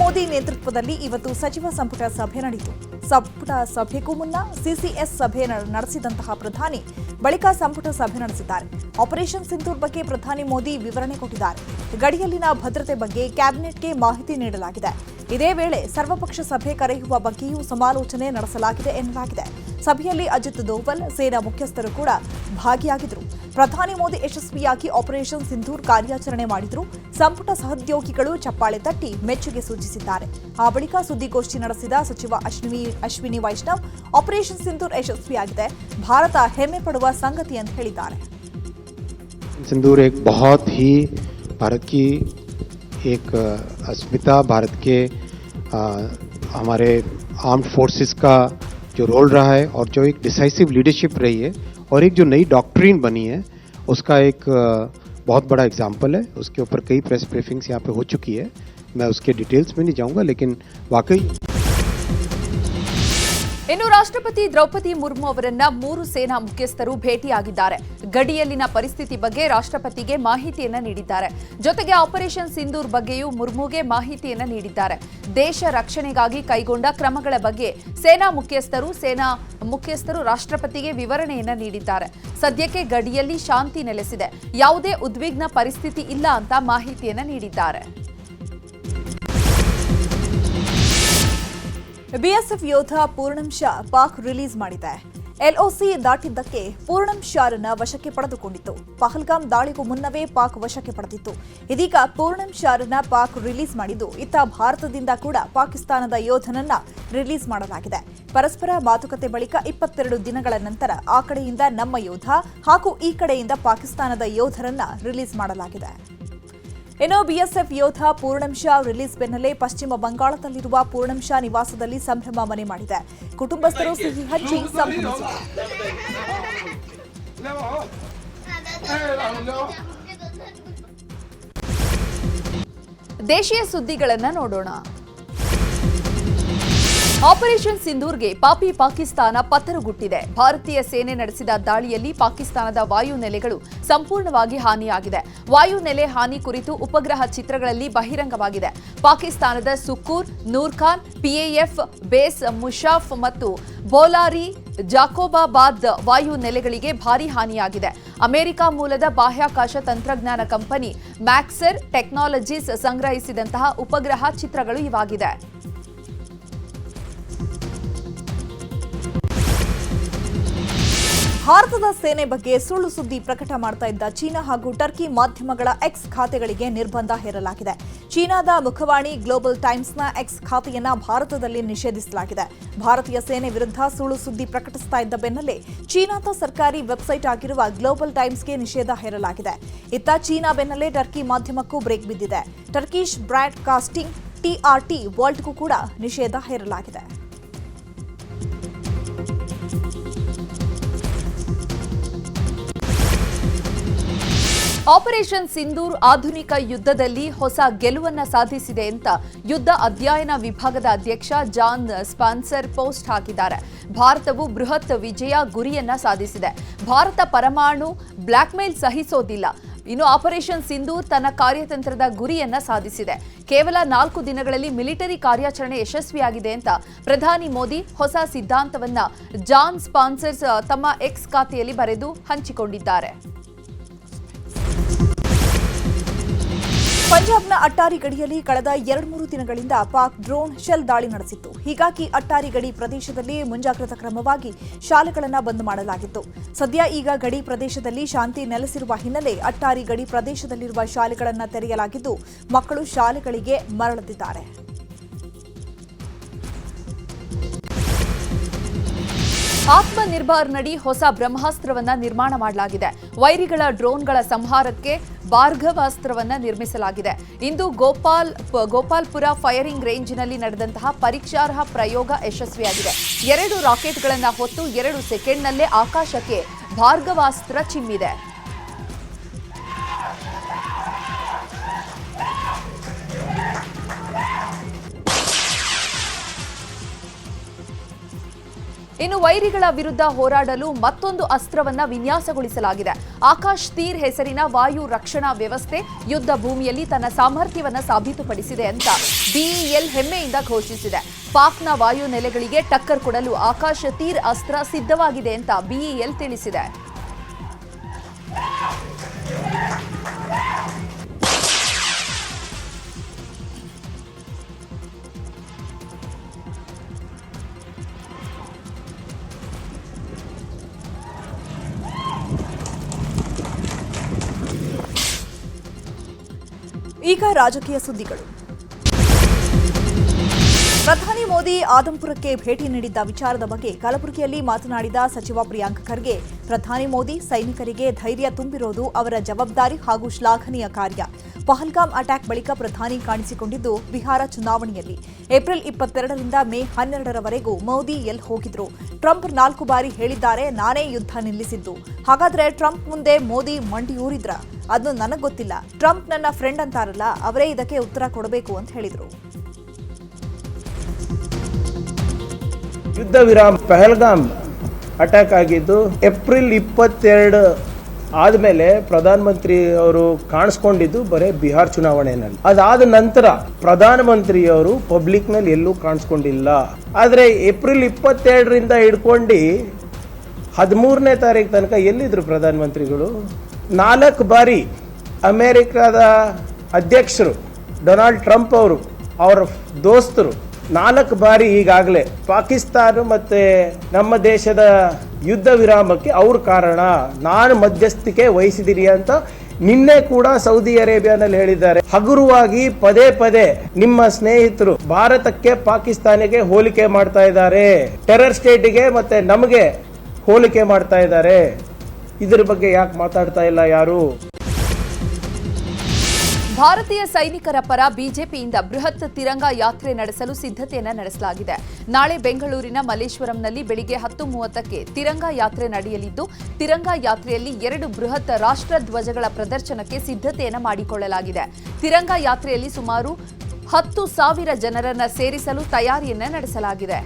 ಮೋದಿ ನೇತೃತ್ವದಲ್ಲಿ ಇವತ್ತು ಸಚಿವ ಸಂಪುಟ ಸಭೆ ನಡೆಯಿತು. ಸಂಪುಟ ಸಭೆಗೂ ಮುನ್ನ ಸಿಸಿಎಸ್ ಸಭೆ ನಡೆಸಿದಂತಹ ಪ್ರಧಾನಿ, ಬಳಿಕ ಸಂಪುಟ ಸಭೆ ನಡೆಸಿದ್ದಾರೆ. ಆಪರೇಷನ್ ಸಿಂಧೂರ್ ಬಗ್ಗೆ ಪ್ರಧಾನಿ ಮೋದಿ ವಿವರಣೆ ಕೊಟ್ಟಿದ್ದಾರೆ. ಗಡಿಯಲ್ಲಿನ ಭದ್ರತೆ ಬಗ್ಗೆ ಕ್ಯಾಬಿನೆಟ್ಗೆ ಮಾಹಿತಿ ನೀಡಲಾಗಿದೆ. ಇದೇ ವೇಳೆ ಸರ್ವಪಕ್ಷ ಸಭೆ ಕರೆಯುವ ಬಗ್ಗೆಯೂ ಸಮಾಲೋಚನೆ ನಡೆಸಲಾಗಿದೆ ಎನ್ನಲಾಗಿದೆ. ಸಭೆಯಲ್ಲಿ ಅಜಿತ್ ದೋವಲ್, ಸೇನಾ ಮುಖ್ಯಸ್ಥರು ಕೂಡ ಭಾಗಿಯಾಗಿದ್ದರು. ಪ್ರಧಾನಿ ಮೋದಿ ಯಶಸ್ವಿಯಾಗಿ ಆಪರೇಷನ್ ಸಿಂಧೂರ್ ಕಾರ್ಯಾಚರಣೆ ಮಾಡಿದ್ರು. ಸಂಪುಟ ಸಹೋದ್ಯೋಗಿಗಳು ಚಪ್ಪಾಳೆ ತಟ್ಟಿ ಮೆಚ್ಚುಗೆ ಸೂಚಿಸಿದ್ದಾರೆ. ಆ ಬಳಿಕ ಸುದ್ದಿಗೋಷ್ಠಿ ನಡೆಸಿದ ಸಚಿವ ಅಶ್ವಿನಿ ಅಶ್ವಿನಿ ವೈಷ್ಣವ್ ಆಪರೇಷನ್ ಸಿಂಧೂರ್ ಯಶಸ್ವಿಯಾಗಿದೆ ಭಾರತ ಹೆಮ್ಮೆ ಪಡುವ ಸಂಗತಿ ಅಂತ ಹೇಳಿದ್ದಾರೆ सिंदूर एक बहुत ही भारत की एक अ, अस्मिता भारत के अ, हमारे आर्म्ड फोर्सेस का जो रोल रहा है और जो एक डिसाइसिव लीडरशिप रही है और एक जो नई डॉक्ट्रीन बनी है उसका एक अ, बहुत बड़ा एग्जाम्पल है उसके ऊपर कई प्रेस ब्रीफिंग्स यहाँ पे हो चुकी है मैं उसके डिटेल्स में नहीं जाऊँगा लेकिन वाकई ಇನ್ನು ರಾಷ್ಟ್ರಪತಿ ದ್ರೌಪದಿ ಮುರ್ಮು ಅವರನ್ನ ಮೂರು ಸೇನಾ ಮುಖ್ಯಸ್ಥರು ಭೇಟಿಯಾಗಿದ್ದಾರೆ. ಗಡಿಯಲ್ಲಿನ ಪರಿಸ್ಥಿತಿ ಬಗ್ಗೆ ರಾಷ್ಟ್ರಪತಿಗೆ ಮಾಹಿತಿಯನ್ನ ನೀಡಿದ್ದಾರೆ. ಜೊತೆಗೆ ಆಪರೇಷನ್ ಸಿಂಧೂರ್ ಬಗ್ಗೆಯೂ ಮುರ್ಮುಗೆ ಮಾಹಿತಿಯನ್ನ ನೀಡಿದ್ದಾರೆ. ದೇಶ ರಕ್ಷಣೆಗಾಗಿ ಕೈಗೊಂಡ ಕ್ರಮಗಳ ಬಗ್ಗೆ ಸೇನಾ ಮುಖ್ಯಸ್ಥರು ಸೇನಾ ಮುಖ್ಯಸ್ಥರು ರಾಷ್ಟ್ರಪತಿಗೆ ವಿವರಣೆಯನ್ನ ನೀಡಿದ್ದಾರೆ. ಸದ್ಯಕ್ಕೆ ಗಡಿಯಲ್ಲಿ ಶಾಂತಿ ನೆಲೆಸಿದೆ. ಯಾವುದೇ ಉದ್ವಿಗ್ನ ಪರಿಸ್ಥಿತಿ ಇಲ್ಲ ಅಂತ ಮಾಹಿತಿಯನ್ನ ನೀಡಿದ್ದಾರೆ. ಬಿಎಸ್ಎಫ್ ಯೋಧ ಪೂರ್ಣಂ ಶಾ ಪಾಕ್ ರಿಲೀಸ್ ಮಾಡಿದೆ. ಎಲ್ಒಸಿ ದಾಟಿದ್ದಕ್ಕೆ ಪೂರ್ಣಂ ಶಾರನ್ನ ವಶಕ್ಕೆ ಪಡೆದುಕೊಂಡಿತ್ತು. ಪಹಲ್ಗಾಮ್ ದಾಳಿಗೂ ಮುನ್ನವೇ ಪಾಕ್ ವಶಕ್ಕೆ ಪಡೆದಿತ್ತು. ಇದೀಗ ಪೂರ್ಣಂ ಶಾರನ್ನ ಪಾಕ್ ರಿಲೀಸ್ ಮಾಡಿದ್ದು, ಇತ್ತ ಭಾರತದಿಂದ ಕೂಡ ಪಾಕಿಸ್ತಾನದ ಯೋಧನನ್ನ ರಿಲೀಸ್ ಮಾಡಲಾಗಿದೆ. ಪರಸ್ಪರ ಮಾತುಕತೆ ಬಳಿಕ ಇಪ್ಪತ್ತೆರಡು ದಿನಗಳ ನಂತರ ಆ ಕಡೆಯಿಂದ ನಮ್ಮ ಯೋಧ ಹಾಗೂ ಈ ಕಡೆಯಿಂದ ಪಾಕಿಸ್ತಾನದ ಯೋಧರನ್ನ ರಿಲೀಸ್ ಮಾಡಲಾಗಿದೆ. ಇನ್ನು ಬಿಎಸ್ಎಫ್ ಯೋಧ ಪೂರ್ಣಂ ಶಾ ರಿಲೀಸ್ ಬೆನ್ನಲ್ಲೇ ಪಶ್ಚಿಮ ಬಂಗಾಳದಲ್ಲಿರುವ ಪೂರ್ಣಂ ಶಾ ನಿವಾಸದಲ್ಲಿ ಸಂಭ್ರಮ ಮನೆ ಮಾಡಿದೆ. ಕುಟುಂಬಸ್ಥರು ಸಿಹಿ ಹಂಚಿ ಸಂಭ್ರಮಿಸಿದರು. ದೇಶೀಯ ಸುದ್ದಿಗಳನ್ನು ನೋಡೋಣ. ಆಪರೇಷನ್ ಸಿಂಧೂರ್ಗೆ ಪಾಪಿ ಪಾಕಿಸ್ತಾನ ಪತ್ತರುಗುಟ್ಟಿದೆ. ಭಾರತೀಯ ಸೇನೆ ನಡೆಸಿದ ದಾಳಿಯಲ್ಲಿ ಪಾಕಿಸ್ತಾನದ ವಾಯು ನೆಲೆಗಳು ಸಂಪೂರ್ಣವಾಗಿ ಹಾನಿಯಾಗಿದೆ. ವಾಯು ನೆಲೆ ಹಾನಿ ಕುರಿತು ಉಪಗ್ರಹ ಚಿತ್ರಗಳಲ್ಲಿ ಬಹಿರಂಗವಾಗಿದೆ. ಪಾಕಿಸ್ತಾನದ ಸುಕ್ಕೂರ್ ನೂರ್ಖಾನ್, ಪಿಎಎಫ್, ಬೇಸ್ ಮುಷಾಫ್ ಮತ್ತು ಬೋಲಾರಿ, ಜಾಕೋಬಾಬಾದ್ ವಾಯು ನೆಲೆಗಳಿಗೆ ಭಾರಿ ಹಾನಿಯಾಗಿದೆ. ಅಮೆರಿಕ ಮೂಲದ ಬಾಹ್ಯಾಕಾಶ ತಂತ್ರಜ್ಞಾನ ಕಂಪನಿ ಮ್ಯಾಕ್ಸರ್ ಟೆಕ್ನಾಲಜೀಸ್ ಸಂಗ್ರಹಿಸಿದಂತಹ ಉಪಗ್ರಹ ಚಿತ್ರಗಳು ಇವಾಗಿದೆ ಭಾರತದ ಸೇನೆ ಬಗ್ಗೆ ಸುಳ್ಳು ಸುದ್ದಿ ಪ್ರಕಟ ಮಾಡ್ತಾ ಇದ್ದ ಚೀನಾ ಹಾಗೂ ಟರ್ಕಿ ಮಾಧ್ಯಮಗಳ ಎಕ್ಸ್ ಖಾತೆಗಳಿಗೆ ನಿರ್ಬಂಧ ಹೇರಲಾಗಿದೆ. ಚೀನಾದ ಮುಖವಾಣಿ ಗ್ಲೋಬಲ್ ಟೈಮ್ಸ್ನ ಎಕ್ಸ್ ಖಾತೆಯನ್ನ ಭಾರತದಲ್ಲಿ ನಿಷೇಧಿಸಲಾಗಿದೆ. ಭಾರತೀಯ ಸೇನೆ ವಿರುದ್ಧ ಸುಳ್ಳು ಸುದ್ದಿ ಪ್ರಕಟಿಸ್ತಾ ಇದ್ದ ಬೆನ್ನಲ್ಲೇ ಚೀನಾದ ಸರ್ಕಾರಿ ವೆಬ್ಸೈಟ್ ಆಗಿರುವ ಗ್ಲೋಬಲ್ ಟೈಮ್ಸ್ಗೆ ನಿಷೇಧ ಹೇರಲಾಗಿದೆ. ಇತ್ತ ಚೀನಾ ಬೆನ್ನಲ್ಲೇ ಟರ್ಕಿ ಮಾಧ್ಯಮಕ್ಕೂ ಬ್ರೇಕ್ ಬಿದ್ದಿದೆ. ಟರ್ಕಿಶ್ ಬ್ರಾಡ್ಕಾಸ್ಟಿಂಗ್ ಟಿಆರ್ಟಿ ವರ್ಲ್ಡ್ಗೂ ಕೂಡ ನಿಷೇಧ ಹೇರಲಾಗಿದೆ. ಆಪರೇಷನ್ ಸಿಂಧೂರ್ ಆಧುನಿಕ ಯುದ್ಧದಲ್ಲಿ ಹೊಸ ಗೆಲುವನ್ನ ಸಾಧಿಸಿದೆ ಅಂತ ಯುದ್ಧ ಅಧ್ಯಯನ ವಿಭಾಗದ ಅಧ್ಯಕ್ಷ ಜಾನ್ ಸ್ಪಾನ್ಸರ್ ಪೋಸ್ಟ್ ಹಾಕಿದ್ದಾರೆ. ಭಾರತವು ಬೃಹತ್ ವಿಜಯ ಗುರಿಯನ್ನ ಸಾಧಿಸಿದೆ. ಭಾರತ ಪರಮಾಣು ಬ್ಲಾಕ್ಮೇಲ್ ಸಹಿಸೋದಿಲ್ಲ. ಇನ್ನು ಆಪರೇಷನ್ ಸಿಂಧೂರ್ ತನ್ನ ಕಾರ್ಯತಂತ್ರದ ಗುರಿಯನ್ನ ಸಾಧಿಸಿದೆ. ಕೇವಲ ನಾಲ್ಕು ದಿನಗಳಲ್ಲಿ ಮಿಲಿಟರಿ ಕಾರ್ಯಾಚರಣೆ ಯಶಸ್ವಿಯಾಗಿದೆ ಅಂತ ಪ್ರಧಾನಿ ಮೋದಿ ಹೊಸ ಸಿದ್ಧಾಂತವನ್ನ ಜಾನ್ ಸ್ಪಾನ್ಸರ್ಸ್ ತಮ್ಮ ಎಕ್ಸ್ ಖಾತೆಯಲ್ಲಿ ಬರೆದು ಹಂಚಿಕೊಂಡಿದ್ದಾರೆ. ಪಂಜಾಬ್ನ ಅಟ್ಟಾರಿ ಗಡಿಯಲ್ಲಿ ಕಳೆದ ಎರಡು ಮೂರು ದಿನಗಳಿಂದ ಪಾಕ್ ಡ್ರೋನ್ ಶೆಲ್ ದಾಳಿ ನಡೆಸಿತ್ತು. ಹೀಗಾಗಿ ಅಟ್ಟಾರಿ ಗಡಿ ಪ್ರದೇಶದಲ್ಲಿ ಮುಂಜಾಗ್ರತಾ ಕ್ರಮವಾಗಿ ಶಾಲೆಗಳನ್ನು ಬಂದ್ ಮಾಡಲಾಗಿತ್ತು. ಸದ್ಯ ಈಗ ಗಡಿ ಪ್ರದೇಶದಲ್ಲಿ ಶಾಂತಿ ನೆಲೆಸಿರುವ ಹಿನ್ನೆಲೆ ಅಟ್ಟಾರಿ ಗಡಿ ಪ್ರದೇಶದಲ್ಲಿರುವ ಶಾಲೆಗಳನ್ನು ತೆರೆಯಲಾಗಿದ್ದು, ಮಕ್ಕಳು ಶಾಲೆಗಳಿಗೆ ಮರಳುತ್ತಿದ್ದಾರೆ ಆತ್ಮನಿರ್ಭರ್ನಡಿ ಹೊಸ ಬ್ರಹ್ಮಾಸ್ತ್ರವನ್ನ ನಿರ್ಮಾಣ ಮಾಡಲಾಗಿದೆ. ವೈರಿಗಳ ಡ್ರೋನ್ಗಳ ಸಂಹಾರಕ್ಕೆ ಭಾರ್ಗವಾಸ್ತ್ರವನ್ನ ನಿರ್ಮಿಸಲಾಗಿದೆ. ಇಂದು ಗೋಪಾಲ್, ಗೋಪಾಲ್ಪುರ ಫೈರಿಂಗ್ ರೇಂಜ್ನಲ್ಲಿ ನಡೆದಂತಹ ಪರೀಕ್ಷಾರ್ಹ ಪ್ರಯೋಗ ಯಶಸ್ವಿಯಾಗಿದೆ. ಎರಡು ರಾಕೆಟ್ಗಳನ್ನು ಹೊತ್ತು ಎರಡು ಸೆಕೆಂಡ್ನಲ್ಲೇ ಆಕಾಶಕ್ಕೆ ಭಾರ್ಗವಾಸ್ತ್ರ ಚಿಮ್ಮಿದೆ. ಇನ್ನು ವೈರಿಗಳ ವಿರುದ್ಧ ಹೋರಾಡಲು ಮತ್ತೊಂದು ಅಸ್ತ್ರವನ್ನ ವಿನ್ಯಾಸಗೊಳಿಸಲಾಗಿದೆ. ಆಕಾಶ್ ತೀರ್ ಹೆಸರಿನ ವಾಯು ರಕ್ಷಣಾ ವ್ಯವಸ್ಥೆ ಯುದ್ಧ ಭೂಮಿಯಲ್ಲಿ ತನ್ನ ಸಾಮರ್ಥ್ಯವನ್ನು ಸಾಬೀತುಪಡಿಸಿದೆ ಅಂತ ಬಿಇಎಲ್ ಹೆಮ್ಮೆಯಿಂದ ಘೋಷಿಸಿದೆ. ಪಾಕ್ನ ವಾಯು ನೆಲೆಗಳಿಗೆ ಟಕ್ಕರ್ ಕೊಡಲು ಆಕಾಶ ತೀರ್ ಅಸ್ತ್ರ ಸಿದ್ಧವಾಗಿದೆ ಅಂತ ಬಿಇಎಲ್ ತಿಳಿಸಿದೆ. ಈಗ ರಾಜಕೀಯ ಸುದ್ದಿಗಳು. ಪ್ರಧಾನಿ ಮೋದಿ ಆದಂಪುರಕ್ಕೆ ಭೇಟಿ ನೀಡಿದ್ದ ವಿಚಾರದ ಬಗ್ಗೆ ಕಲಬುರಗಿಯಲ್ಲಿ ಮಾತನಾಡಿದ ಸಚಿವ ಪ್ರಿಯಾಂಕ್ ಖರ್ಗೆ, ಪ್ರಧಾನಿ ಮೋದಿ ಸೈನಿಕರಿಗೆ ಧೈರ್ಯ ತುಂಬಿರೋದು ಅವರ ಜವಾಬ್ದಾರಿ ಹಾಗೂ ಶ್ಲಾಘನೀಯ ಕಾರ್ಯ. ಪಹಲ್ಗಾಮ್ ಅಟ್ಯಾಕ್ ಬಳಿಕ ಪ್ರಧಾನಿ ಕಾಣಿಸಿಕೊಂಡಿದ್ದು ಬಿಹಾರ ಚುನಾವಣೆಯಲ್ಲಿ. ಏಪ್ರಿಲ್ ಇಪ್ಪತ್ತೆರಡರಿಂದ ಮೇ ಹನ್ನೆರಡರವರೆಗೂ ಮೋದಿ ಎಲ್ ಹೋಗಿದ್ರು. ಟ್ರಂಪ್ ನಾಲ್ಕು ಬಾರಿ ಹೇಳಿದ್ದಾರೆ, ನಾನೇ ಯುದ್ಧ ನಿಲ್ಲಿಸಿದ್ದು. ಹಾಗಾದ್ರೆ ಟ್ರಂಪ್ ಮುಂದೆ ಮೋದಿ ಮಂಡಿಯೂರಿದ್ರ ಅದು ನನಗೊತ್ತಿಲ್ಲ ಗೊತ್ತಿಲ್ಲ. ಟ್ರಂಪ್ ನನ್ನ ಫ್ರೆಂಡ್ ಅಂತಾರಲ್ಲ, ಅವರೇ ಇದಕ್ಕೆ ಉತ್ತರ ಕೊಡಬೇಕು ಅಂತ ಹೇಳಿದ್ರು. ಯುದ್ಧ ವಿರಾಮ ಪಹಲ್ಗಾಮ್ ಅಟ್ಯಾಕ್ ಆಗಿದ್ದು ಏಪ್ರಿಲ್ ಇಪ್ಪತ್ತೆರಡು ಆದಮೇಲೆ ಪ್ರಧಾನಮಂತ್ರಿ ಅವರು ಕಾಣಿಸ್ಕೊಂಡಿದ್ದು ಬರೀ ಬಿಹಾರ್ ಚುನಾವಣೆಯಲ್ಲಿ. ಅದಾದ ನಂತರ ಪ್ರಧಾನಮಂತ್ರಿಯವರು ಪಬ್ಲಿಕ್ನಲ್ಲಿ ಎಲ್ಲೂ ಕಾಣಿಸ್ಕೊಂಡಿಲ್ಲ. ಆದರೆ ಏಪ್ರಿಲ್ ಇಪ್ಪತ್ತೆರಡರಿಂದ ಹಿಡ್ಕೊಂಡು ಹದಿಮೂರನೇ ತಾರೀಕು ತನಕ ಎಲ್ಲಿದ್ರು ಪ್ರಧಾನಮಂತ್ರಿಗಳು? ನಾಲ್ಕು ಬಾರಿ ಅಮೆರಿಕದ ಅಧ್ಯಕ್ಷರು ಡೊನಾಲ್ಡ್ ಟ್ರಂಪ್ ಅವರು, ಅವರ ದೋಸ್ತರು ನಾಲ್ಕು ಬಾರಿ ಈಗಾಗಲೇ ಪಾಕಿಸ್ತಾನ ಮತ್ತೆ ನಮ್ಮ ದೇಶದ ಯುದ್ಧ ವಿರಾಮಕ್ಕೆ ಅವ್ರ ಕಾರಣ. ನಾನು ಮಧ್ಯಸ್ಥಿಕೆ ವಹಿಸಿದಿರಿ ಅಂತ ನಿನ್ನೆ ಕೂಡ ಸೌದಿ ಅರೇಬಿಯಾನಲ್ಲಿ ಹೇಳಿದ್ದಾರೆ. ಹಗುರವಾಗಿ ಪದೇ ಪದೇ ನಿಮ್ಮ ಸ್ನೇಹಿತರು ಭಾರತಕ್ಕೆ ಪಾಕಿಸ್ತಾನಿಗೆ ಹೋಲಿಕೆ ಮಾಡ್ತಾ ಇದ್ದಾರೆ. ಟೆರರ್ ಸ್ಟೇಟಿಗೆ ಮತ್ತೆ ನಮಗೆ ಹೋಲಿಕೆ ಮಾಡ್ತಾ ಇದ್ದಾರೆ. ಇದ್ರ ಬಗ್ಗೆ ಯಾಕೆ ಮಾತಾಡ್ತಾ ಇಲ್ಲ ಯಾರು? ಭಾರತೀಯ ಸೈನಿಕರ ಪರ ಬಿಜೆಪಿಯಿಂದ ಬೃಹತ್ ತಿರಂಗ ಯಾತ್ರೆ ನಡೆಸಲು ಸಿದ್ಧತೆಯನ್ನು ನಡೆಸಲಾಗಿದೆ. ನಾಳೆ ಬೆಂಗಳೂರಿನ ಮಲ್ಲೇಶ್ವರಂನಲ್ಲಿ ಬೆಳಿಗ್ಗೆ ಹತ್ತು ಮೂವತ್ತಕ್ಕೆ ತಿರಂಗ ಯಾತ್ರೆ ನಡೆಯಲಿದ್ದು, ತಿರಂಗ ಯಾತ್ರೆಯಲ್ಲಿ ಎರಡು ಬೃಹತ್ ರಾಷ್ಟ್ರ ಧ್ವಜಗಳ ಪ್ರದರ್ಶನಕ್ಕೆ ಸಿದ್ಧತೆಯನ್ನು ಮಾಡಿಕೊಳ್ಳಲಾಗಿದೆ. ತಿರಂಗ ಯಾತ್ರೆಯಲ್ಲಿ ಸುಮಾರು ಹತ್ತು ಸಾವಿರ ಜನರನ್ನು ಸೇರಿಸಲು ತಯಾರಿಯನ್ನು ನಡೆಸಲಾಗಿದೆ.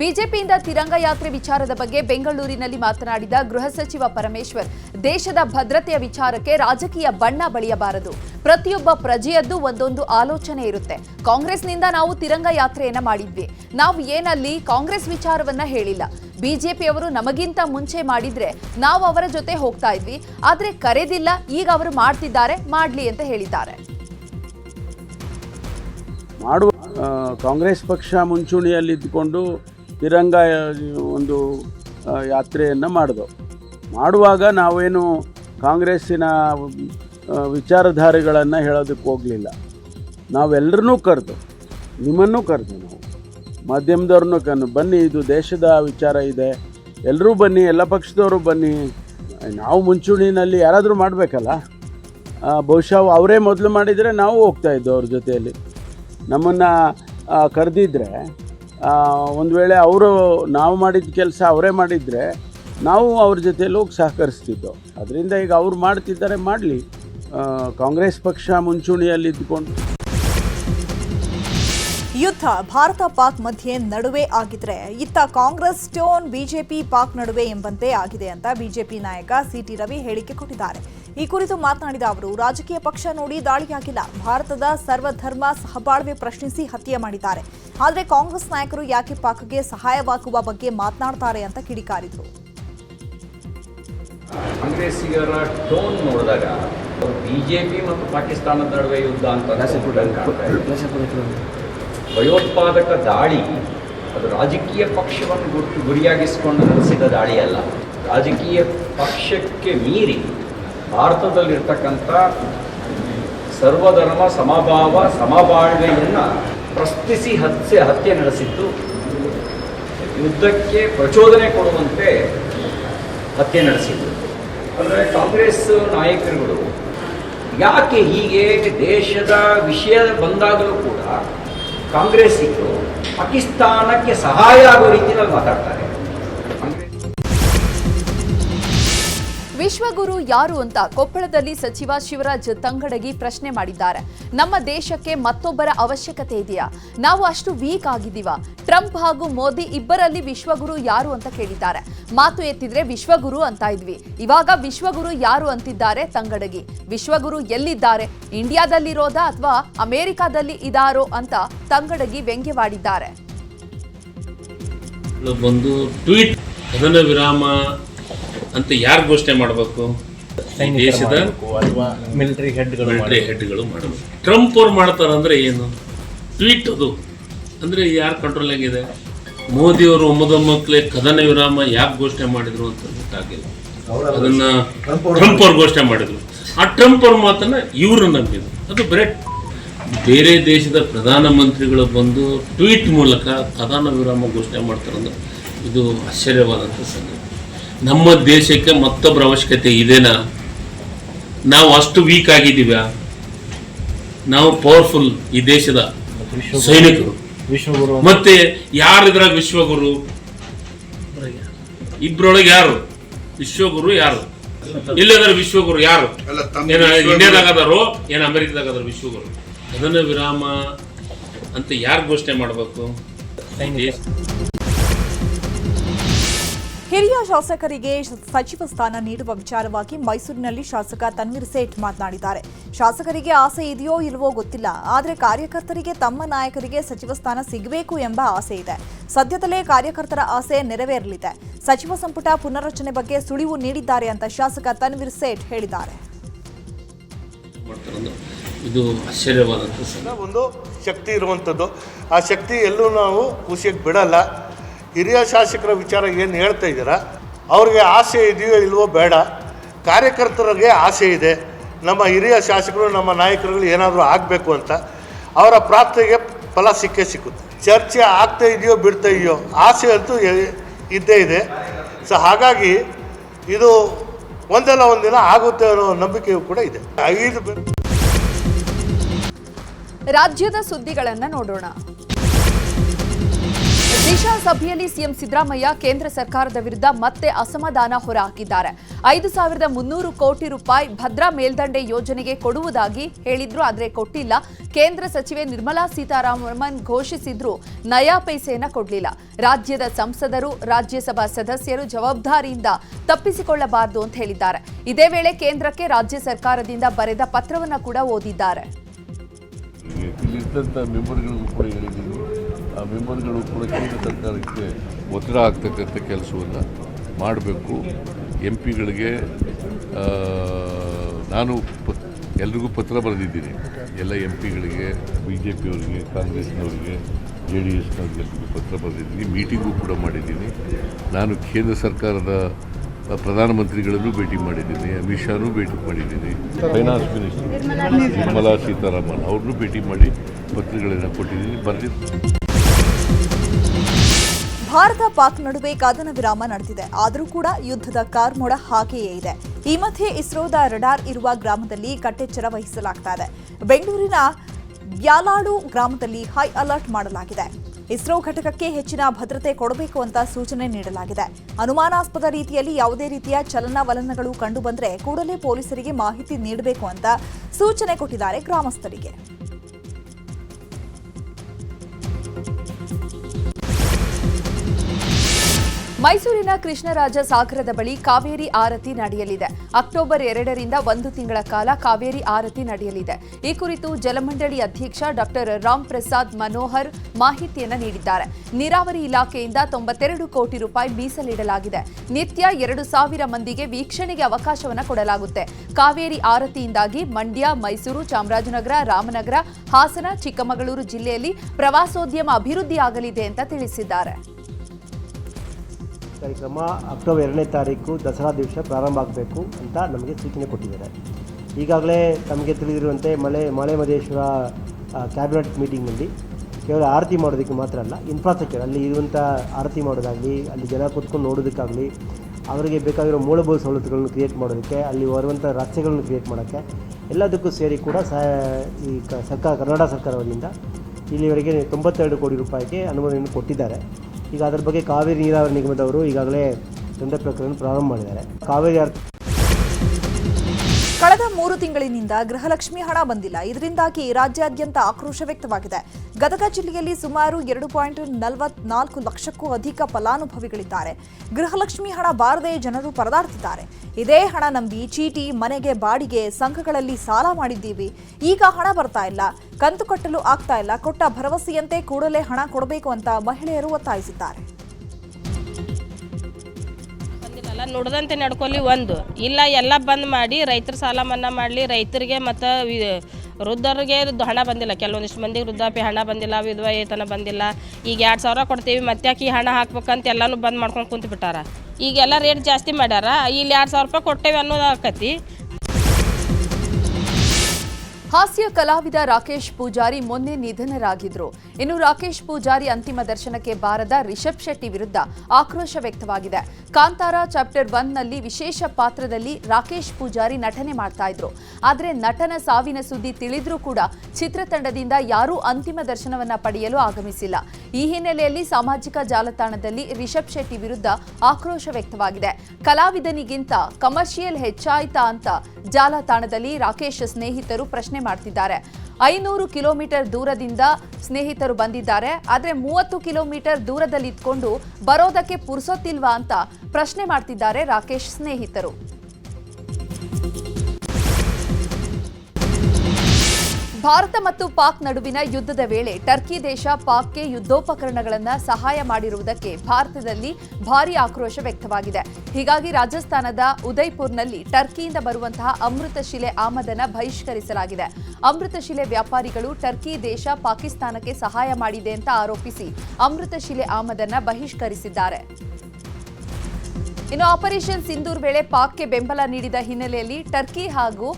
ಬಿಜೆಪಿಯಿಂದ ತಿರಂಗ ಯಾತ್ರೆ ವಿಚಾರದ ಬಗ್ಗೆ ಬೆಂಗಳೂರಿನಲ್ಲಿ ಮಾತನಾಡಿದ ಗೃಹ ಸಚಿವ ಪರಮೇಶ್ವರ್, ದೇಶದ ಭದ್ರತೆಯ ವಿಚಾರಕ್ಕೆ ರಾಜಕೀಯ ಬಣ್ಣ ಬಳಿಯಬಾರದು. ಪ್ರತಿಯೊಬ್ಬ ಪ್ರಜೆಯದ್ದು ಒಂದೊಂದು ಆಲೋಚನೆ ಇರುತ್ತೆ. ಕಾಂಗ್ರೆಸ್ನಿಂದ ನಾವು ತಿರಂಗ ಯಾತ್ರೆಯನ್ನ ಮಾಡಿದ್ವಿ. ನಾವು ಏನಲ್ಲಿ ಕಾಂಗ್ರೆಸ್ ವಿಚಾರವನ್ನ ಹೇಳಿಲ್ಲ. ಬಿಜೆಪಿಯವರು ನಮಗಿಂತ ಮುಂಚೆ ಮಾಡಿದ್ರೆ ನಾವು ಅವರ ಜೊತೆ ಹೋಗ್ತಾ ಇದ್ವಿ. ಆದ್ರೆ ಕರೆದಿಲ್ಲ, ಈಗ ಅವರು ಮಾಡ್ತಿದ್ದಾರೆ, ಮಾಡ್ಲಿ ಅಂತ ಹೇಳಿದ್ದಾರೆ. ಮಾಡುವ ಕಾಂಗ್ರೆಸ್ ಪಕ್ಷ ಮುಂಚೂಣಿಯಲ್ಲಿದ್ದುಕೊಂಡು ತಿರಂಗ ಒಂದು ಯಾತ್ರೆಯನ್ನು ಮಾಡಿದೆವು ಮಾಡುವಾಗ ನಾವೇನು ಕಾಂಗ್ರೆಸ್ಸಿನ ವಿಚಾರಧಾರೆಗಳನ್ನು ಹೇಳೋದಕ್ಕೆ ಹೋಗಲಿಲ್ಲ. ನಾವೆಲ್ಲರನ್ನೂ ಕರೆದು, ನಿಮ್ಮನ್ನು ಕರೆದು ನಾವು. ಮಾಧ್ಯಮದವ್ರನ್ನೂ ಕನ್ನು ಬನ್ನಿ, ಇದು ದೇಶದ ವಿಚಾರ ಇದೆ. ಎಲ್ಲರೂ ಬನ್ನಿ, ಎಲ್ಲ ಪಕ್ಷದವರು ಬನ್ನಿ. ನಾವು ಮುಂಚೂಣಿನಲ್ಲಿ ಯಾರಾದರೂ ಮಾಡಬೇಕಲ್ಲ? ಬಹುಶಃ ಅವರೇ ಮೊದಲು ಮಾಡಿದರೆ ನಾವು ಹೋಗ್ತಾಯಿದ್ದೋ ಅವ್ರ ಜೊತೆಯಲ್ಲಿ. ನಮ್ಮನ್ನು ಕರೆದಿದ್ರೆ ಒಂದು ವೇಳೆ ಅವರು ನಾವು ಮಾಡಿದ ಕೆಲಸ ಅವರೇ ಮಾಡಿದರೆ ನಾವು ಅವ್ರ ಜೊತೆಯಲ್ಲಿ ಹೋಗಿ ಸಹಕರಿಸ್ತಿದ್ದೋ. ಅದರಿಂದ ಈಗ ಅವ್ರು ಮಾಡ್ತಿದ್ದಾರೆ, ಮಾಡಲಿ. ಕಾಂಗ್ರೆಸ್ ಪಕ್ಷ ಮುಂಚೂಣಿಯಲ್ಲಿದ್ದುಕೊಂಡು ಯುದ್ಧ ಭಾರತ ಪಾಕ್ ಮಧ್ಯೆ ನಡುವೆ ಆಗಿದ್ರೆ ಇತ್ತ ಕಾಂಗ್ರೆಸ್ ಸ್ಟೋನ್ ಬಿಜೆಪಿ ಪಾಕ್ ನಡುವೆ ಎಂಬಂತೆ ಆಗಿದೆ ಅಂತ ಬಿಜೆಪಿ ನಾಯಕ ಸಿಟಿ ರವಿ ಹೇಳಿಕೆ ಕೊಟ್ಟಿದ್ದಾರೆ. ಈ ಕುರಿತು ಮಾತನಾಡಿದ ಅವರು ರಾಜಕೀಯ ಪಕ್ಷ ನೋಡಿ ದಾಳಿಯಾಗಿಲ್ಲ. ಭಾರತದ ಸರ್ವಧರ್ಮ ಸಹಬಾಳ್ವೆ ಪ್ರಶ್ನಿಸಿ ಹತ್ಯೆ ಮಾಡಿದ್ದಾರೆ. ಆದರೆ ಕಾಂಗ್ರೆಸ್ ನಾಯಕರು ಯಾಕೆ ಪಾಕ್ಗೆ ಸಹಾಯವಾಗುವ ಬಗ್ಗೆ ಮಾತನಾಡ್ತಾರೆ ಅಂತ ಕಿಡಿಕಾರಿದರು. ಕಾಂಗ್ರೆಸ್ಸಿಗರ ಟೋನ್ ನೋಡಿದಾಗ ಬಿಜೆಪಿ ಮತ್ತು ಪಾಕಿಸ್ತಾನದ ನಡುವೆ ಯುದ್ಧ ಅಂತ ಭಯೋತ್ಪಾದಕ ದಾಳಿ ಅದು ರಾಜಕೀಯ ಪಕ್ಷವನ್ನು ಗುರು ಗುರಿಯಾಗಿಸಿಕೊಂಡು ನಡೆಸಿದ ದಾಳಿ ಅಲ್ಲ ರಾಜಕೀಯ ಪಕ್ಷಕ್ಕೆ ಮೀರಿ ಭಾರತದಲ್ಲಿರ್ತಕ್ಕಂಥ ಸರ್ವಧರ್ಮ ಸಮಭಾವ ಸಮಬಾಳ್ವೆಯನ್ನು ಪ್ರಶ್ನಿಸಿ ಹತ್ಯೆ ಹತ್ಯೆ ನಡೆಸಿದ್ದು, ಯುದ್ಧಕ್ಕೆ ಪ್ರಚೋದನೆ ಕೊಡುವಂತೆ ಹತ್ಯೆ ನಡೆಸಿದ್ದು. ಅಂದರೆ ಕಾಂಗ್ರೆಸ್ ನಾಯಕರುಗಳು ಯಾಕೆ ಹೀಗೆ ದೇಶದ ವಿಷಯ ಬಂದಾಗಲೂ ಕೂಡ ಕಾಂಗ್ರೆಸ್ಸಿಗರು ಪಾಕಿಸ್ತಾನಕ್ಕೆ ಸಹಾಯ ಆಗೋ ರೀತಿಯಲ್ಲಿ ಮಾತಾಡ್ತಾರೆ? ವಿಶ್ವಗುರು ಯಾರು ಅಂತ ಕೊಪ್ಪಳದಲ್ಲಿ ಸಚಿವ ಶಿವರಾಜ್ ತಂಗಡಗಿ ಪ್ರಶ್ನೆ ಮಾಡಿದ್ದಾರೆ. ನಮ್ಮ ದೇಶಕ್ಕೆ ಮತ್ತೊಬ್ಬರ ಅವಶ್ಯಕತೆ ಇದೆಯಾ? ನಾವು ಅಷ್ಟು ವೀಕ್ ಆಗಿದ್ದೀವ? ಟ್ರಂಪ್ ಹಾಗೂ ಮೋದಿ ಇಬ್ಬರಲ್ಲಿ ವಿಶ್ವಗುರು ಯಾರು ಅಂತ ಕೇಳಿದ್ದಾರೆ. ಮಾತು ಎತ್ತಿದ್ರೆ ವಿಶ್ವಗುರು ಅಂತ ಇದ್ವಿ. ಇವಾಗ ವಿಶ್ವಗುರು ಯಾರು ಅಂತಿದ್ದಾರೆ ತಂಗಡಗಿ? ವಿಶ್ವಗುರು ಎಲ್ಲಿದ್ದಾರೆ? ಇಂಡಿಯಾದಲ್ಲಿರೋದಾ ಅಥವಾ ಅಮೆರಿಕಾದಲ್ಲಿ ಇದಾರೋ ಅಂತ ತಂಗಡಗಿ ವ್ಯಂಗ್ಯವಾಡಿದ್ದಾರೆ. ಬಂದು ಟ್ವೀಟ್. ಕದನ ವಿರಾಮ ಅಂತ ಯಾರು ಘೋಷಣೆ ಮಾಡಬೇಕು? ದೇಶದ ಮಿಲಿಟರಿ ಹೆಡ್ಗಳು ಮಿಲಿಟರಿ ಹೆಡ್ಗಳು ಮಾಡಬೇಕು. ಟ್ರಂಪ್ ಅವ್ರು ಮಾಡ್ತಾರಂದ್ರೆ ಏನು? ಟ್ವೀಟ್ ಅದು. ಅಂದ್ರೆ ಯಾರು ಕಂಟ್ರೋಲ್ ಆಗಿದೆ? ಮೋದಿ ಅವರು ಒಮ್ಮದೊಮ್ಮಕ್ಲೆ ಕದನ ವಿರಾಮ ಯಾಕೆ ಘೋಷಣೆ ಮಾಡಿದ್ರು ಅಂತ ಗೊತ್ತಾಗಿಲ್ಲ ಅದನ್ನ ಟ್ರಂಪ್ ಅವ್ರು ಘೋಷಣೆ ಮಾಡಿದ್ರು. ಆ ಟ್ರಂಪ್ ಅವ್ರ ಮಾತನ್ನ ಇವರು ನಂಬಿದ್ರು. ಅದು ಬರೇ ಬೇರೆ ದೇಶದ ಪ್ರಧಾನಮಂತ್ರಿಗಳು ಬಂದು ಟ್ವೀಟ್ ಮೂಲಕ ಕದನ ವಿರಾಮ ಘೋಷಣೆ ಮಾಡ್ತಾರಂದ್ರೆ ಇದು ಆಶ್ಚರ್ಯವಾದಂಥ ಸಂಗತಿ. ನಮ್ಮ ದೇಶಕ್ಕೆ ಮತ್ತೊಬ್ಬರ ಅವಶ್ಯಕತೆ ಇದೆನಾ? ನಾವು ಅಷ್ಟು ವೀಕ್ ಆಗಿದ್ದೀವ ನಾವು ಪವರ್ಫುಲ್ ಈ ದೇಶದ ಸೈನಿಕರು. ವಿಶ್ವಗುರು ಮತ್ತೆ ಯಾರು ಇದ್ರಾಗ ವಿಶ್ವಗುರು? ಇಬ್ರೊಳಗೆ ಯಾರು? ವಿಶ್ವಗುರು ಯಾರು? ಇಲ್ಲದ್ರ ವಿಶ್ವಗುರು ಯಾರು? ಏನ ಇಂಡಿಯಾದಾಗ ಅದಾರೋ ಏನ ಅಮೆರಿಕದಾಗ ಅದಾರ ವಿಶ್ವಗುರು. ಅದನ್ನ ವಿರಾಮ ಅಂತ ಯಾರು ಘೋಷಣೆ ಮಾಡಬೇಕು? ಹಿರಿಯ ಶಾಸಕರಿಗೆ ಸಚಿವ ಸ್ಥಾನ ನೀಡುವ ವಿಚಾರವಾಗಿ ಮೈಸೂರಿನಲ್ಲಿ ಶಾಸಕ ತನ್ವೀರ್ ಸೇಠ್ ಮಾತನಾಡಿದ್ದಾರೆ. ಶಾಸಕರಿಗೆ ಆಸೆ ಇದೆಯೋ ಇಲ್ವೋ ಗೊತ್ತಿಲ್ಲ. ಆದರೆ ಕಾರ್ಯಕರ್ತರಿಗೆ ತಮ್ಮ ನಾಯಕರಿಗೆ ಸಚಿವ ಸ್ಥಾನ ಸಿಗಬೇಕು ಎಂಬ ಆಸೆ ಇದೆ. ಸದ್ಯದಲ್ಲೇ ಕಾರ್ಯಕರ್ತರ ಆಸೆ ನೆರವೇರಲಿದೆ. ಸಚಿವ ಸಂಪುಟ ಪುನರ್ರಚನೆ ಬಗ್ಗೆ ಸುಳಿವು ನೀಡಿದ್ದಾರೆ ಅಂತ ಶಾಸಕ ತನ್ವೀರ್ ಸೇಠ್ ಹೇಳಿದ್ದಾರೆ. ಇದು ಆಶ್ಚರ್ಯವಾದಂಥ ಒಂದು ಶಕ್ತಿ ಇರುವಂಥದ್ದು. ಆ ಶಕ್ತಿ ಎಲ್ಲೂ ನಾವು ಖುಷಿಯಾಗಿ ಬಿಡಲ್ಲ. ಹಿರಿಯ ಶಾಸಕರ ವಿಚಾರ ಏನು ಹೇಳ್ತಾ ಇದ್ದೀರಾ? ಅವ್ರಿಗೆ ಆಸೆ ಇದೆಯೋ ಇಲ್ವೋ ಬೇಡ. ಕಾರ್ಯಕರ್ತರಿಗೆ ಆಸೆ ಇದೆ. ನಮ್ಮ ಹಿರಿಯ ಶಾಸಕರು, ನಮ್ಮ ನಾಯಕರುಗಳು ಏನಾದರೂ ಆಗಬೇಕು ಅಂತ ಅವರ ಪ್ರಾಪ್ತಿಗೆ ಫಲ ಸಿಕ್ಕೇ ಸಿಕ್ಕುತ್ತೆ. ಚರ್ಚೆ ಆಗ್ತಾ ಇದೆಯೋ ಬಿಡ್ತಾ ಇದೆಯೋ, ಆಸೆ ಅಂತೂ ಇದ್ದೇ ಇದೆ. ಸೊ, ಹಾಗಾಗಿ ಇದು ಒಂದಲ್ಲ ಒಂದಿನ ಆಗುತ್ತೆ ಅನ್ನೋ ನಂಬಿಕೆಯೂ ಕೂಡ ಇದೆ. ರಾಜ್ಯದ ಸುದ್ದಿಗಳನ್ನು ನೋಡೋಣ. ದಿಶಾ ಸಭೆಯಲ್ಲಿ ಸಿಎಂ ಸಿದ್ದರಾಮಯ್ಯ ಕೇಂದ್ರ ಸರ್ಕಾರದ ವಿರುದ್ಧ ಮತ್ತೆ ಅಸಮಾಧಾನ ಹೊರಹಾಕಿದ್ದಾರೆ. ಐದು ಸಾವಿರದ ಮುನ್ನೂರು ಕೋಟಿ ರೂಪಾಯಿ ಭದ್ರಾ ಮೇಲ್ದಂಡೆ ಯೋಜನೆಗೆ ಕೊಡುವುದಾಗಿ ಹೇಳಿದ್ರು, ಆದರೆ ಕೊಟ್ಟಿಲ್ಲ. ಕೇಂದ್ರ ಸಚಿವೆ ನಿರ್ಮಲಾ ಸೀತಾರಾಮನ್ ಘೋಷಿಸಿದ್ರು, ನಯಾ ಪೈಸೆಯನ್ನ ಕೊಡಲಿಲ್ಲ. ರಾಜ್ಯದ ಸಂಸದರು, ರಾಜ್ಯಸಭಾ ಸದಸ್ಯರು ಜವಾಬ್ದಾರಿಯಿಂದ ತಪ್ಪಿಸಿಕೊಳ್ಳಬಾರದು ಅಂತ ಹೇಳಿದ್ದಾರೆ. ಇದೇ ವೇಳೆ ಕೇಂದ್ರಕ್ಕೆ ರಾಜ್ಯ ಸರ್ಕಾರದಿಂದ ಬರೆದ ಪತ್ರವನ್ನ ಕೂಡ ಓದಿದ್ದಾರೆ. ಮೆಂಬರ್ಗಳು ಕೂಡ ಕೇಂದ್ರ ಸರ್ಕಾರಕ್ಕೆ ಒತ್ತಡ ಆಗ್ತಕ್ಕಂಥ ಕೆಲಸವನ್ನು ಮಾಡಬೇಕು. ಎಂ ಪಿಗಳಿಗೆ ನಾನು ಪ ಎಲ್ರಿಗೂ ಪತ್ರ ಬರೆದಿದ್ದೀನಿ. ಎಲ್ಲ ಎಂ ಪಿಗಳಿಗೆ ಬಿ ಜೆ ಪಿಯವರಿಗೆ ಕಾಂಗ್ರೆಸ್ನವರಿಗೆ ಜೆ ಡಿ ಎಸ್ನವ್ರಿಗೆ ಎಲ್ರಿಗೂ ಪತ್ರ ಬರೆದಿದ್ದೀನಿ. ಮೀಟಿಂಗೂ ಕೂಡ ಮಾಡಿದ್ದೀನಿ. ನಾನು ಕೇಂದ್ರ ಸರ್ಕಾರದ ಪ್ರಧಾನಮಂತ್ರಿಗಳನ್ನೂ ಭೇಟಿ ಮಾಡಿದ್ದೀನಿ. ಅಮಿತ್ ಶಾನೂ ಭೇಟಿ ಮಾಡಿದ್ದೀನಿ. ಫೈನಾನ್ಸ್ ಮಿನಿಸ್ಟರ್ ನಿರ್ಮಲಾ ಸೀತಾರಾಮನ್ ಅವ್ರನ್ನೂ ಭೇಟಿ ಮಾಡಿ ಪತ್ರಗಳನ್ನು ಕೊಟ್ಟಿದ್ದೀನಿ. ಬರೆದಿದ್ದು ಭಾರತ ಪಾಕ್ ನಡುವೆ ಕದನ ವಿರಾಮ ನಡೆದಿದೆ. ಆದರೂ ಕೂಡ ಯುದ್ಧದ ಕಾರ್ಮೋಡ ಹಾಗೆಯೇ ಇದೆ. ಈ ಮಧ್ಯೆ ಇಸ್ರೋದ ರಡಾರ್ ಇರುವ ಗ್ರಾಮದಲ್ಲಿ ಕಟ್ಟೆಚ್ಚರ ವಹಿಸಲಾಗ್ತಾ ಇದೆ ಬೆಂಗಳೂರಿನ ಬ್ಯಾಲಾಡು ಗ್ರಾಮದಲ್ಲಿ ಹೈ ಅಲರ್ಟ್ ಮಾಡಲಾಗಿದೆ. ಇಸ್ರೋ ಘಟಕಕ್ಕೆ ಹೆಚ್ಚಿನ ಭದ್ರತೆ ಕೊಡಬೇಕು ಅಂತ ಸೂಚನೆ ನೀಡಲಾಗಿದೆ. ಅನುಮಾನಾಸ್ಪದ ರೀತಿಯಲ್ಲಿ ಯಾವುದೇ ರೀತಿಯ ಚಲನವಲನಗಳು ಕಂಡುಬಂದರೆ ಕೂಡಲೇ ಪೊಲೀಸರಿಗೆ ಮಾಹಿತಿ ನೀಡಬೇಕು ಅಂತ ಸೂಚನೆ ಕೊಟ್ಟಿದ್ದಾರೆ ಗ್ರಾಮಸ್ಥರಿಗೆ. ಮೈಸೂರಿನ ಕೃಷ್ಣರಾಜ ಸಾಗರದ ಬಳಿ ಕಾವೇರಿ ಆರತಿ ನಡೆಯಲಿದೆ. ಅಕ್ಟೋಬರ್ ಎರಡರಿಂದ ಒಂದು ತಿಂಗಳ ಕಾಲ ಕಾವೇರಿ ಆರತಿ ನಡೆಯಲಿದೆ. ಈ ಕುರಿತು ಜಲಮಂಡಳಿ ಅಧ್ಯಕ್ಷ ಡಾಕ್ಟರ್ ರಾಮ್ ಪ್ರಸಾದ್ ಮನೋಹರ್ ಮಾಹಿತಿಯನ್ನು ನೀಡಿದ್ದಾರೆ. ನೀರಾವರಿ ಇಲಾಖೆಯಿಂದ ತೊಂಬತ್ತೆರಡು ಕೋಟಿ ರೂಪಾಯಿ ಮೀಸಲಿಡಲಾಗಿದೆ. ನಿತ್ಯ ಎರಡು ಸಾವಿರ ಮಂದಿಗೆ ವೀಕ್ಷಣೆಗೆ ಅವಕಾಶವನ್ನು ಕೊಡಲಾಗುತ್ತೆ. ಕಾವೇರಿ ಆರತಿಯಿಂದಾಗಿ ಮಂಡ್ಯ, ಮೈಸೂರು, ಚಾಮರಾಜನಗರ, ರಾಮನಗರ, ಹಾಸನ, ಚಿಕ್ಕಮಗಳೂರು ಜಿಲ್ಲೆಯಲ್ಲಿ ಪ್ರವಾಸೋದ್ಯಮ ಅಭಿವೃದ್ಧಿಯಾಗಲಿದೆ ಅಂತ ತಿಳಿಸಿದ್ದಾರೆ. ಕಾರ್ಯಕ್ರಮ ಅಕ್ಟೋಬರ್ ಎರಡನೇ ತಾರೀಕು ದಸರಾ ದಿವಸ ಪ್ರಾರಂಭ ಆಗಬೇಕು ಅಂತ ನಮಗೆ ಸೂಚನೆ ಕೊಟ್ಟಿದ್ದಾರೆ. ಈಗಾಗಲೇ ತಮಗೆ ತಿಳಿದಿರುವಂತೆ ಮಲೆ ಮಲೆ ಮಹದೇಶ್ವರ ಕ್ಯಾಬಿನೆಟ್ ಮೀಟಿಂಗ್ನಲ್ಲಿ ಕೇವಲ ಆರತಿ ಮಾಡೋದಕ್ಕೆ ಮಾತ್ರ ಅಲ್ಲ ಇನ್ಫ್ರಾಸ್ಟ್ರಕ್ಚರ್ ಅಲ್ಲಿ ಇರುವಂಥ ಆರತಿ ಮಾಡೋದಾಗಲಿ, ಅಲ್ಲಿ ಜನ ಕೂತ್ಕೊಂಡು ನೋಡೋದಕ್ಕಾಗಲಿ, ಅವರಿಗೆ ಬೇಕಾಗಿರೋ ಮೂಲಭೂತ ಸವಲತ್ತುಗಳನ್ನು ಕ್ರಿಯೇಟ್ ಮಾಡೋದಕ್ಕೆ, ಅಲ್ಲಿ ಬರುವಂಥ ರಸ್ತೆಗಳನ್ನು ಕ್ರಿಯೇಟ್ ಮಾಡೋಕ್ಕೆ ಎಲ್ಲದಕ್ಕೂ ಸೇರಿ ಕೂಡ ಈ ಸರ್ಕಾರ, ಕರ್ನಾಟಕ ಸರ್ಕಾರದಿಂದ ಇಲ್ಲಿವರೆಗೆ ತೊಂಬತ್ತೆರಡು ಕೋಟಿ ರೂಪಾಯಿಗೆ ಅನುಮೋದನೆಯನ್ನು ಕೊಟ್ಟಿದ್ದಾರೆ. ಈಗ ಅದರ ಬಗ್ಗೆ ಕಾವೇರಿ ನೀರಾವರಿ ನಿಗಮದವರು ಈಗಾಗಲೇ ಟೆಂಡರ್ ಪ್ರಕರಣ ಪ್ರಾರಂಭ ಮಾಡಿದ್ದಾರೆ. ಕಾವೇರಿ ಕಳೆದ ಮೂರು ತಿಂಗಳಿನಿಂದ ಗೃಹಲಕ್ಷ್ಮಿ ಹಣ ಬಂದಿಲ್ಲ. ಇದರಿಂದಾಗಿ ರಾಜ್ಯಾದ್ಯಂತ ಆಕ್ರೋಶ ವ್ಯಕ್ತವಾಗಿದೆ. ಗದಗ ಜಿಲ್ಲೆಯಲ್ಲಿ ಸುಮಾರು ಎರಡು ಪಾಯಿಂಟ್ ನಲವತ್ನಾಲ್ಕು ಲಕ್ಷಕ್ಕೂ ಅಧಿಕ ಫಲಾನುಭವಿಗಳಿದ್ದಾರೆ. ಗೃಹಲಕ್ಷ್ಮಿ ಹಣ ಬಾರದೇ ಜನರು ಪರದಾಡ್ತಿದ್ದಾರೆ. ಇದೇ ಹಣ ನಂಬಿ ಚೀಟಿ, ಮನೆಗೆ ಬಾಡಿಗೆ, ಸಂಘಗಳಲ್ಲಿ ಸಾಲ ಮಾಡಿದ್ದೀವಿ. ಈಗ ಹಣ ಬರ್ತಾ ಇಲ್ಲ. ಕಂತು ಕಟ್ಟಲು ಆಗ್ತಾ ಇಲ್ಲ. ಕೊಟ್ಟ ಭರವಸೆಯಂತೆ ಕೂಡಲೇ ಹಣ ಕೊಡಬೇಕು ಅಂತ ಮಹಿಳೆಯರು ಒತ್ತಾಯಿಸಿದ್ದಾರೆ. ಬಂದಿಲ್ಲಲ್ಲ ನುಡ್ದಂತೆ ನಡ್ಕೊಲಿ ಒಂದು. ಇಲ್ಲ, ಎಲ್ಲ ಬಂದ್ ಮಾಡಿ ರೈತರ ಸಾಲ ಮನ್ನಾ ಮಾಡಲಿ, ರೈತರಿಗೆ ಮತ್ತು ವೃದ್ಧರಿಗೆ ಹಣ ಬಂದಿಲ್ಲ. ಕೆಲವೊಂದಿಷ್ಟು ಮಂದಿಗೆ ವೃದ್ಧಾಪಿ ಹಣ ಬಂದಿಲ್ಲ, ವಿಧವಾ ವೇತನ ಬಂದಿಲ್ಲ. ಈಗ ಎರಡು ಸಾವಿರ ಕೊಡ್ತೀವಿ, ಮತ್ತೆ ಈ ಹಣ ಹಾಕ್ಬೇಕಂತ ಎಲ್ಲನೂ ಬಂದ್ ಮಾಡ್ಕೊಂಡು ಕುಂತು ಬಿಟ್ಟಾರ ಈಗೆಲ್ಲ ರೇಟ್ ಜಾಸ್ತಿ ಮಾಡ್ಯಾರ. ಇಲ್ಲಿ ಎರಡು ಸಾವಿರ ರೂಪಾಯಿ ಕೊಟ್ಟೇವಿ ಅನ್ನೋದು ಹಾಸ್ಯ ಕಲಾವಿದ ರಾಕೇಶ್ ಪೂಜಾರಿ ಮೊನ್ನೆ ನಿಧನರಾಗಿದ್ರು. ಇನ್ನು ರಾಕೇಶ್ ಪೂಜಾರಿ ಅಂತಿಮ ದರ್ಶನಕ್ಕೆ ಬಾರದ ರಿಷಬ್ ಶೆಟ್ಟಿ ವಿರುದ್ಧ ಆಕ್ರೋಶ ವ್ಯಕ್ತವಾಗಿದೆ. ಕಾಂತಾರ ಚಾಪ್ಟರ್ ಒನ್ನಲ್ಲಿ ವಿಶೇಷ ಪಾತ್ರದಲ್ಲಿ ರಾಕೇಶ್ ಪೂಜಾರಿ ನಟನೆ ಮಾಡ್ತಾ ಇದ್ರು. ಆದ್ರೆ ನಟನ ಸಾವಿನ ಸುದ್ದಿ ತಿಳಿದ್ರೂ ಕೂಡ ಚಿತ್ರತಂಡದಿಂದ ಯಾರೂ ಅಂತಿಮ ದರ್ಶನವನ್ನ ಪಡೆಯಲು ಆಗಮಿಸಿಲ್ಲ. ಈ ಹಿನ್ನೆಲೆಯಲ್ಲಿ ಸಾಮಾಜಿಕ ಜಾಲತಾಣದಲ್ಲಿ ರಿಷಬ್ ಶೆಟ್ಟಿ ವಿರುದ್ಧ ಆಕ್ರೋಶ ವ್ಯಕ್ತವಾಗಿದೆ. ಕಲಾವಿದನಿಗಿಂತ ಕಮರ್ಷಿಯಲ್ ಹೆಚ್ಚಾಯ್ತಾ ಅಂತ ಜಾಲತಾಣದಲ್ಲಿ ರಾಕೇಶ್ ಸ್ನೇಹಿತರು ಪ್ರಶ್ನೆ ಮಾಡ್ತಿದ್ದಾರೆ. ಐನೂರು ಕಿಲೋಮೀಟರ್ ದೂರದಿಂದ ಸ್ನೇಹಿತರು ಬಂದಿದ್ದಾರೆ. ಆದರೆ ಮೂವತ್ತು ಕಿಲೋಮೀಟರ್ ದೂರದಲ್ಲಿ ಇದ್ಕೊಂಡು ಬರೋದಕ್ಕೆ ಪುರ್ಸೊತ್ತಿಲ್ವಾ ಅಂತ ಪ್ರಶ್ನೆ ಮಾಡ್ತಿದ್ದಾರೆ ರಾಕೇಶ್ ಸ್ನೇಹಿತರು. ಭಾರತ ಮತ್ತು ಪಾಕ್ ನಡುವಿನ ಯುದ್ಧದ ವೇಳೆ ಟರ್ಕಿ ದೇಶ ಪಾಕ್ಗೆ ಯುದ್ಧೋಪಕರಣಗಳನ್ನು ಸಹಾಯ ಮಾಡಿರುವುದಕ್ಕೆ ಭಾರತದಲ್ಲಿ ಭಾರಿ ಆಕ್ರೋಶ ವ್ಯಕ್ತವಾಗಿದೆ. ಹೀಗಾಗಿ ರಾಜಸ್ಥಾನದ ಉದಯ್ಪುರ್ನಲ್ಲಿ ಟರ್ಕಿಯಿಂದ ಬರುವಂತಹ ಅಮೃತಶಿಲೆ ಆಮದನ್ನ ಬಹಿಷ್ಕರಿಸಲಾಗಿದೆ. ಅಮೃತಶಿಲೆ ವ್ಯಾಪಾರಿಗಳು ಟರ್ಕಿ ದೇಶ ಪಾಕಿಸ್ತಾನಕ್ಕೆ ಸಹಾಯ ಮಾಡಿದೆ ಅಂತ ಆರೋಪಿಸಿ ಅಮೃತಶಿಲೆ ಆಮದನ್ನ ಬಹಿಷ್ಕರಿಸಿದ್ದಾರೆ. ಇನ್ನು ಆಪರೇಷನ್ ಸಿಂಧೂರ್ ವೇಳೆ ಪಾಕ್ಗೆ ಬೆಂಬಲ ನೀಡಿದ ಹಿನ್ನೆಲೆಯಲ್ಲಿ ಟರ್ಕಿ ಹಾಗೂ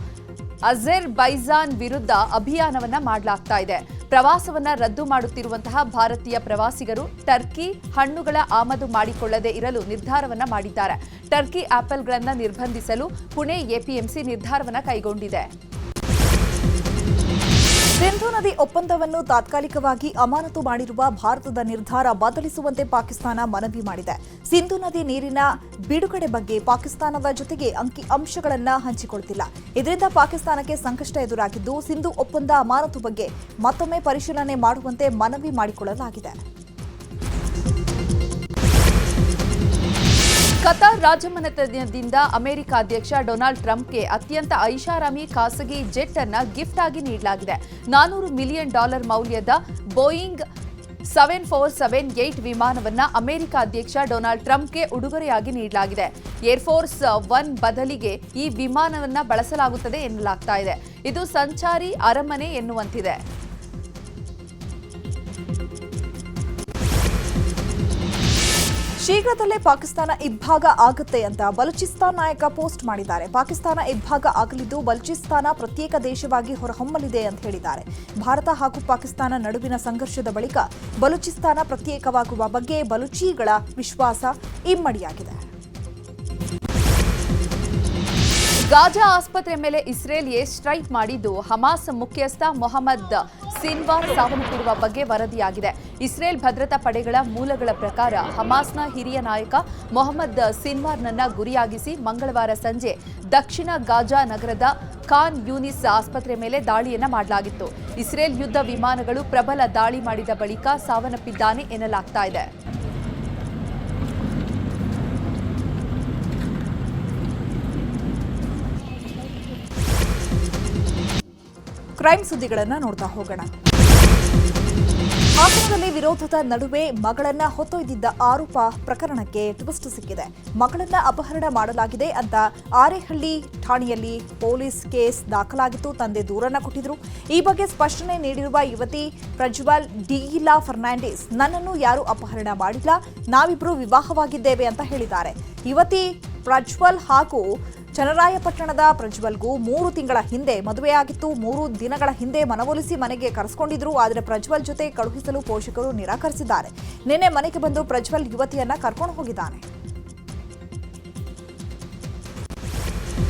ಅಜೆರ್ ಬೈಜಾನ್ ವಿರುದ್ಧ ಅಭಿಯಾನವನ್ನ ಮಾಡಲಾಗ್ತಾ ಇದೆ. ಪ್ರವಾಸವನ್ನ ರದ್ದು ಮಾಡುತ್ತಿರುವಂತಹ ಭಾರತೀಯ ಪ್ರವಾಸಿಗರು ಟರ್ಕಿ ಹಣ್ಣುಗಳ ಆಮದು ಮಾಡಿಕೊಳ್ಳದೆ ಇರಲು ನಿರ್ಧಾರವನ್ನ ಮಾಡಿದ್ದಾರೆ. ಟರ್ಕಿ ಆಪಲ್ಗಳನ್ನು ನಿರ್ಬಂಧಿಸಲು ಪುಣೆ ಎಪಿಎಂಸಿ ನಿರ್ಧಾರವನ್ನ ಕೈಗೊಂಡಿದೆ. ಸಿಂಧು ನದಿ ಒಪ್ಪಂದವನ್ನು ತಾತ್ಕಾಲಿಕವಾಗಿ ಅಮಾನತು ಮಾಡಿರುವ ಭಾರತದ ನಿರ್ಧಾರ ಬದಲಿಸುವಂತೆ ಪಾಕಿಸ್ತಾನ ಮನವಿ ಮಾಡಿದೆ. ಸಿಂಧು ನದಿ ನೀರಿನ ಬಿಡುಗಡೆ ಬಗ್ಗೆ ಪಾಕಿಸ್ತಾನದ ಜೊತೆಗೆ ಅಂಕಿ ಅಂಶಗಳನ್ನು ಹಂಚಿಕೊಳ್ತಿಲ್ಲ. ಇದರಿಂದ ಪಾಕಿಸ್ತಾನಕ್ಕೆ ಸಂಕಷ್ಟ ಎದುರಾಗಿದ್ದು ಸಿಂಧು ಒಪ್ಪಂದ ಅಮಾನತು ಬಗ್ಗೆ ಮತ್ತೊಮ್ಮೆ ಪರಿಶೀಲನೆ ಮಾಡುವಂತೆ ಮನವಿ ಮಾಡಿಕೊಳ್ಳಲಾಗಿದೆ. ಕತಾರ್ ರಾಜಮನೆತನದಿಂದ ಅಮೆರಿಕ ಅಧ್ಯಕ್ಷ ಡೊನಾಲ್ಡ್ ಟ್ರಂಪ್ಗೆ ಅತ್ಯಂತ ಐಷಾರಾಮಿ ಖಾಸಗಿ ಜೆಟ್ ಅನ್ನ ಗಿಫ್ಟ್ ಆಗಿ ನೀಡಲಾಗಿದೆ. ನಾನೂರು ಮಿಲಿಯನ್ ಡಾಲರ್ ಮೌಲ್ಯದ Boeing seven four seven eight ವಿಮಾನವನ್ನ America ಅಧ್ಯಕ್ಷ ಡೊನಾಲ್ಡ್ ಟ್ರಂಪ್ಗೆ ಉಡುಗೊರೆಯಾಗಿ ನೀಡಲಾಗಿದೆ. ಏರ್ಫೋರ್ಸ್ ಒನ್ ಬದಲಿಗೆ ಈ ವಿಮಾನವನ್ನ ಬಳಸಲಾಗುತ್ತದೆ ಎನ್ನಲಾಗ್ತಾ ಇದೆ. ಇದು ಸಂಚಾರಿ ಅರಮನೆ ಎನ್ನುವಂತಿದೆ. ಶೀಘ್ರದಲ್ಲೇ ಪಾಕಿಸ್ತಾನ ಇಬ್ಬಾಗ ಆಗುತ್ತೆ ಅಂತ ಬಲೂಚಿಸ್ತಾನ್ ನಾಯಕ ಪೋಸ್ಟ್ ಮಾಡಿದ್ದಾರೆ. ಪಾಕಿಸ್ತಾನ ಇಬ್ಬಾಗ ಆಗಲಿದ್ದು ಬಲೂಚಿಸ್ತಾನ ಪ್ರತ್ಯೇಕ ದೇಶವಾಗಿ ಹೊರಹೊಮ್ಮಲಿದೆ ಅಂತ ಹೇಳಿದ್ದಾರೆ. ಭಾರತ ಹಾಗೂ ಪಾಕಿಸ್ತಾನ ನಡುವಿನ ಸಂಘರ್ಷದ ಬಳಿಕ ಬಲೂಚಿಸ್ತಾನ ಪ್ರತ್ಯೇಕವಾಗುವ ಬಗ್ಗೆ ಬಲೂಚಿಗಳ ವಿಶ್ವಾಸ ಇಮ್ಮಡಿಯಾಗಿದೆ. ಗಾಜಾ ಆಸ್ಪತ್ರೆ ಮೇಲೆ ಇಸ್ರೇಲ್ ಏರ್ ಸ್ಟ್ರೈಕ್ ಮಾಡಿದ್ದು ಹಮಾಸ್ ಮುಖ್ಯಸ್ಥ ಮೊಹಮ್ಮದ್ ಸಿನ್ವಾರ್ ಸಾವನ್ನಪ್ಪಿರುವ ಬಗ್ಗೆ ವರದಿಯಾಗಿದೆ. ಇಸ್ರೇಲ್ ಭದ್ರತಾ ಪಡೆಗಳ ಮೂಲಗಳ ಪ್ರಕಾರ ಹಮಾಸ್ನ ಹಿರಿಯ ನಾಯಕ ಮೊಹಮ್ಮದ್ ಸಿನ್ವಾರ್ನನ್ನ ಗುರಿಯಾಗಿಸಿ ಮಂಗಳವಾರ ಸಂಜೆ ದಕ್ಷಿಣ ಗಾಜಾ ನಗರದ ಖಾನ್ ಯೂನಿಸ್ ಆಸ್ಪತ್ರೆ ಮೇಲೆ ದಾಳಿಯನ್ನ ಮಾಡಲಾಗಿತ್ತು. ಇಸ್ರೇಲ್ ಯುದ್ಧ ವಿಮಾನಗಳು ಪ್ರಬಲ ದಾಳಿ ಮಾಡಿದ ಬಳಿಕ ಸಾವನ್ನಪ್ಪಿದ್ದಾನೆ ಎನ್ನಲಾಗ್ತಾ ಇದೆ. ಕ್ರೈಮ್ ಸುದ್ದಿಗಳನ್ನು ನೋಡ್ತಾ ಹೋಗೋಣ. ಹಾಸನದಲ್ಲಿ ವಿರೋಧದ ನಡುವೆ ಮಗಳನ್ನ ಹೊತ್ತೊಯ್ದಿದ್ದ ಆರೋಪ ಪ್ರಕರಣಕ್ಕೆ ಟ್ವಿಸ್ಟ್ ಸಿಕ್ಕಿದೆ. ಮಗಳನ್ನ ಅಪಹರಣ ಮಾಡಲಾಗಿದೆ ಅಂತ ಆರೇಹಳ್ಳಿ ಠಾಣೆಯಲ್ಲಿ ಪೊಲೀಸ್ ಕೇಸ್ ದಾಖಲಾಗಿತ್ತು. ತಂದೆ ದೂರನ್ನ ಕೊಟ್ಟಿದ್ರು. ಈ ಬಗ್ಗೆ ಸ್ಪಷ್ಟನೆ ನೀಡಿರುವ ಯುವತಿ ಪ್ರಜ್ವಲ್ ಡಿಯಿಲಾ ಫರ್ನಾಂಡಿಸ್, ನನ್ನನ್ನು ಯಾರು ಅಪಹರಣ ಮಾಡಿಲ್ಲ. ನಾವಿಬ್ರು ವಿವಾಹವಾಗಿದ್ದೇವೆ ಅಂತ ಹೇಳಿದ್ದಾರೆ. ಯುವತಿ ಪ್ರಜ್ವಲ್ ಹಾಗೂ ಚನ್ನರಾಯಪಟ್ಟಣದ ಪ್ರಜ್ವಲ್ಗೂ ಮೂರು ತಿಂಗಳ ಹಿಂದೆ ಮದುವೆಯಾಗಿತ್ತು. ಮೂರು ದಿನಗಳ ಹಿಂದೆ ಮನವೊಲಿಸಿ ಮನೆಗೆ ಕರೆಸ್ಕೊಂಡಿದ್ರು. ಆದರೆ ಪ್ರಜ್ವಲ್ ಜೊತೆ ಕಳುಹಿಸಲು ಪೋಷಕರು ನಿರಾಕರಿಸಿದ್ದಾರೆ. ನಿನ್ನೆ ಮನೆಗೆ ಬಂದು ಪ್ರಜ್ವಲ್ ಯುವತಿಯನ್ನ ಕರ್ಕೊಂಡು ಹೋಗಿದ್ದಾನೆ.